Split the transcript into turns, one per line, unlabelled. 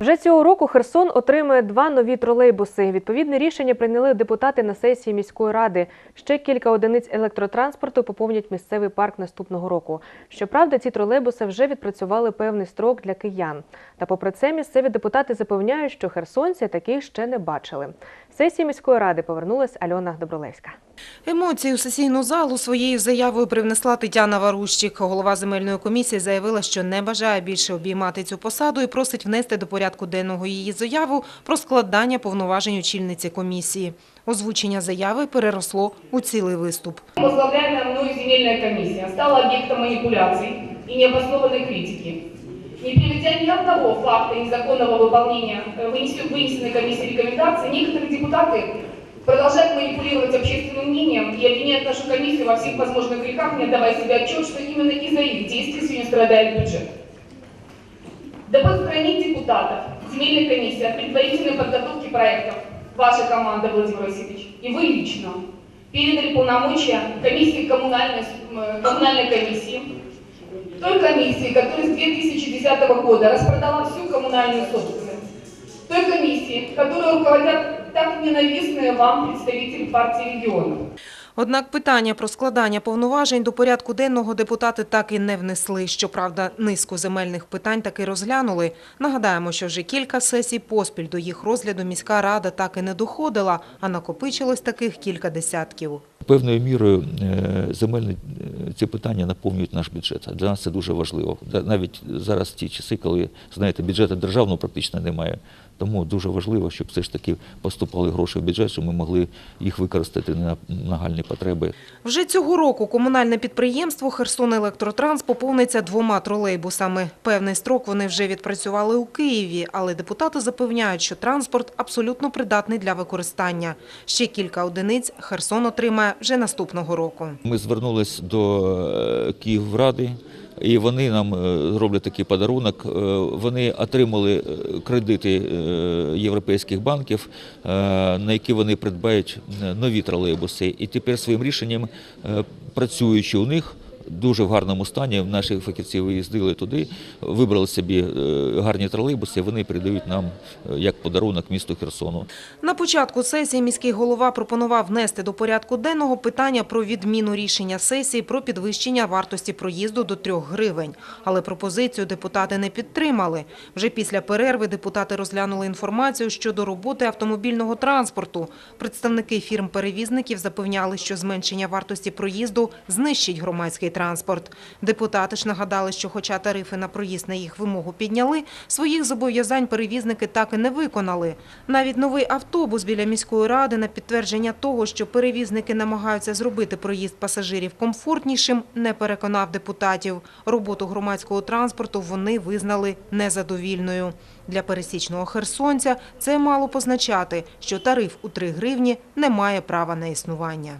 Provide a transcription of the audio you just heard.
Вже цього року Херсон отримує два нові тролейбуси. Відповідне рішення прийняли депутати на сесії міської ради. Ще кілька одиниць електротранспорту поповнять місцевий парк наступного року. Щоправда, ці тролейбуси вже відпрацювали певний строк для киян. Та попри це місцеві депутати запевняють, що херсонці таких ще не бачили. Сесії міської ради повернулась Альона Добролевська.
Емоції у сесійну залу своєю заявою привнесла Тетяна Варущик. Голова земельної комісії заявила, що не бажає більше обіймати цю посаду і просить внести до порядку денного її заяву про складання повноважень очільниці комісії. Озвучення заяви переросло у цілий виступ.
Возглавляемая мною земельная комиссия стала объектом манипуляций и необоснованной критики. Не приведя ни одного факта незаконного выполнения э, вынес- вынесенной комиссией рекомендаций, некоторые депутаты продолжают манипулировать общественным мнением. И обвиняют нашу комиссию во всех возможных грехах, не отдавая себе отчет, что именно из-за их действий сегодня страдает бюджет. Дабы сохранить депутатов, земельная комиссия от предварительной подготовки проектов, ваша команда, Владимир Васильевич, и вы лично, передали полномочия комиссии коммунальной, коммунальной комиссии, той комиссии, которая с 2010 года распродала всю коммунальную собственность, той комиссии, которой руководят так ненавистные вам представители партии регионов.
Однак питання про складання повноважень до порядку денного депутати так і не внесли. Щоправда, низку земельних питань таки розглянули. Нагадаємо, що вже кілька сесій поспіль до їх розгляду міська рада так і не доходила, а накопичилось таких кілька десятків.
Певною мірою е, земельні е, ці питання наповнюють наш бюджет. Для нас це дуже важливо. Навіть зараз ті часи, коли знаєте, бюджету державного практично немає. Тому дуже важливо, щоб все ж таки поступали гроші в бюджет, щоб ми могли їх використати на нагальні потреби.
Вже цього року комунальне підприємство «Херсон Електротранс» поповниться двома тролейбусами. Певний строк вони вже відпрацювали у Києві, але депутати запевняють, що транспорт абсолютно придатний для використання. Ще кілька одиниць Херсон отримає вже наступного року.
Ми звернулись до е, Київради, і вони нам е, зроблять такий подарунок. Е, Вони отримали кредити європейських банків, на які вони придбають нові тролейбуси. І тепер своїм рішенням, працюючи у них. Дуже в гарному стані. Наші фахівці виїздили туди, вибрали собі е, гарні тролейбуси. Вони передають нам е, як подарунок місту Херсону.
На початку сесії міський голова пропонував внести до порядку денного питання про відміну рішення сесії про підвищення вартості проїзду до 3 гривень. Але пропозицію депутати не підтримали. Вже після перерви депутати розглянули інформацію щодо роботи автомобільного транспорту. Представники фірм-перевізників запевняли, що зменшення вартості проїзду знищить громадський транспорт. Депутати ж нагадали, що хоча тарифи на проїзд на їх вимогу підняли, своїх зобов'язань перевізники так і не виконали. Навіть новий автобус біля міської ради на підтвердження того, що перевізники намагаються зробити проїзд пасажирів комфортнішим, не переконав депутатів. Роботу громадського транспорту вони визнали незадовільною. Для пересічного херсонця це мало позначати, що тариф у 3 гривні не має права на існування.